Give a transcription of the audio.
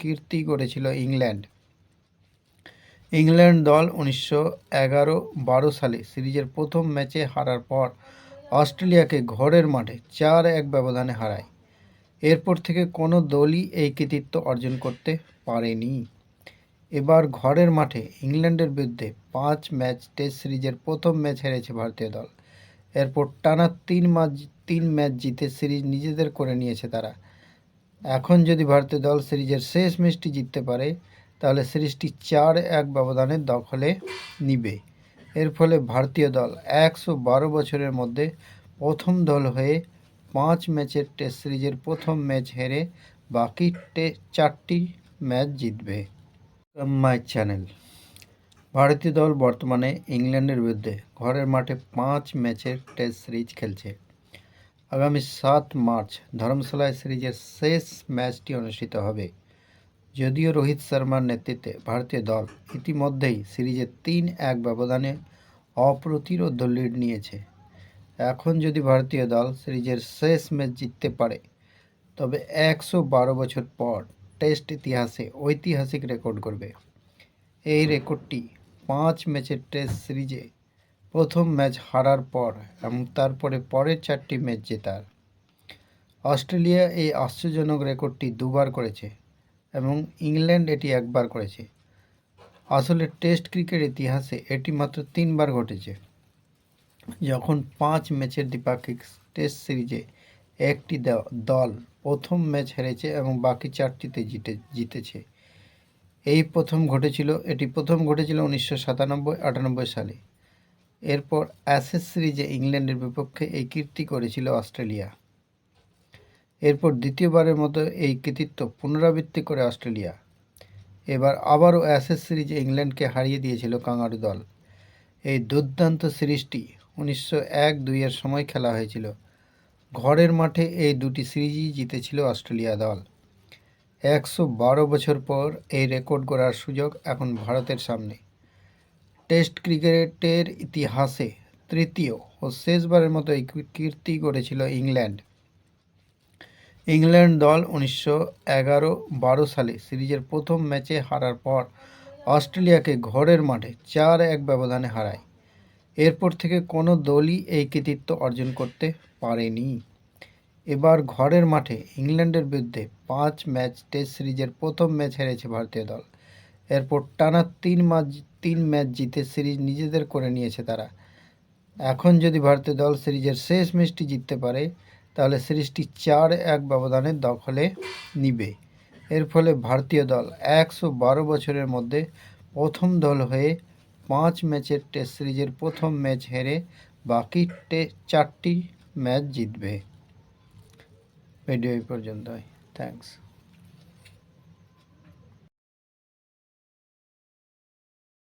কীর্তি গড়েছিল England. England দল উনিশশো এগারো বারো সালে সিরিজের প্রথম ম্যাচে হারার পর অস্ট্রেলিয়াকে ঘরের মাঠে চার এক ব্যবধানে হারায়। এরপর থেকে কোনো দলই এই কৃতিত্ব অর্জন করতে পারেনি। এবার ঘরের মাঠে ইংল্যান্ডের বিরুদ্ধে পাঁচ ম্যাচ টেস্ট সিরিজের প্রথম ম্যাচ হেরেছে ভারতীয় দল। এরপর টানা তিন ম্যাচ তিন ম্যাচ জিতে সিরিজ নিজেদের করে নিয়েছে তারা। এখন যদি ভারতীয় দল সিরিজের শেষ ম্যাচটি জিততে পারে, তাহলে সিরিজটি চার এক ব্যবধানের দখলে নিবে। এর ফলে ভারতীয় দল একশো বারো বছরের মধ্যে প্রথম দল হয়ে পাঁচ ম্যাচের টেস্ট সিরিজের প্রথম ম্যাচ হেরে বাকি চারটি ম্যাচ জিতবে। My channel. ভারতীয় দল বর্তমানে ইংল্যান্ডের বিরুদ্ধে ঘরের মাঠে পাঁচ ম্যাচের টেস্ট সিরিজ খেলছে। আগামী সাত মার্চ ধর্মশালায় সিরিজের শেষ ম্যাচটি অনুষ্ঠিত হবে। যদিও রোহিত শর্মার নেতৃত্বে ভারতীয় দল ইতিমধ্যেই সিরিজের তিন এক ব্যবধানে অপ্রতিরোধ লিড নিয়েছে। এখন যদি ভারতীয় দল সিরিজের শেষ ম্যাচ জিততে পারে, তবে একশো বারো বছর পর টেস্ট ইতিহাসে ঐতিহাসিক রেকর্ড করবে এই রেকর্ডটি পাঁচ ম্যাচের টেস্ট সিরিজে প্রথম ম্যাচ হারার পর এবং তারপরে পরের চারটি ম্যাচ জেতার। অস্ট্রেলিয়া এই আশ্চর্যজনক রেকর্ডটি দুবার করেছে এবং ইংল্যান্ড এটি একবার করেছে। আসলে টেস্ট ক্রিকেট ইতিহাসে এটি মাত্র তিনবার ঘটেছে। যখন পাঁচ ম্যাচের দ্বিপাক্ষিক টেস্ট সিরিজে একটি দল প্রথম ম্যাচ হেরেছে এবং বাকি চারটিতে জিতে জিতেছে। এই প্রথম ঘটেছিল এটি প্রথম ঘটেছিল উনিশশো সাতানব্বই আটানব্বই সালে। এরপর অ্যাসেস সিরিজে ইংল্যান্ডের বিপক্ষে এই কীর্তি করেছিল অস্ট্রেলিয়া। এরপর দ্বিতীয়বারের মতো এই কৃতিত্ব পুনরাবৃত্তি করে অস্ট্রেলিয়া। এবার আবারও অ্যাসেস সিরিজে ইংল্যান্ডকে হারিয়ে দিয়েছিল কাঙারু দল। এই দুর্দান্ত সিরিজটি উনিশশো এক দুইয়ের সময় খেলা হয়েছিল। ঘরের মাঠে এই দুটি সিরিজই জিতেছিল অস্ট্রেলিয়া দল। একশো বারো বছর পর এই রেকর্ড গড়ার সুযোগ এখন ভারতের সামনে। টেস্ট ক্রিকেটের ইতিহাসে তৃতীয় ও শেষবারের মতো এই কীর্তি গড়েছিল ইংল্যান্ড। ইংল্যান্ড দল উনিশশো এগারো বারো সালে সিরিজের প্রথম ম্যাচে হারার পর অস্ট্রেলিয়াকে ঘরের মাঠে চার এক ব্যবধানে হারায়। এরপর থেকে কোনো দলই এই কৃতিত্ব অর্জন করতে পারেনি। এবার ঘরের মাঠে ইংল্যান্ডের বিরুদ্ধে পাঁচ ম্যাচ টেস্ট সিরিজের প্রথম ম্যাচ হেরেছে ভারতীয় দল। এরপর টানা তিন ম্যাচ তিন ম্যাচ জিতে সিরিজ নিজেদের করে নিয়েছে তারা। এখন যদি ভারতীয় দল সিরিজের শেষ ম্যাচটি জিততে পারে, তাহলে সিরিজটি চার এক ব্যবধানের দখলে নিবে। এর ফলে ভারতীয় দল একশো বারো বছরের মধ্যে প্রথম দল হয়ে পাঁচ ম্যাচের টেস্ট সিরিজের প্রথম ম্যাচ হেরে বাকি টে, চারটি ম্যাচ জিতবে। ভিডিও এই পর্যন্তই। থ্যাংকস।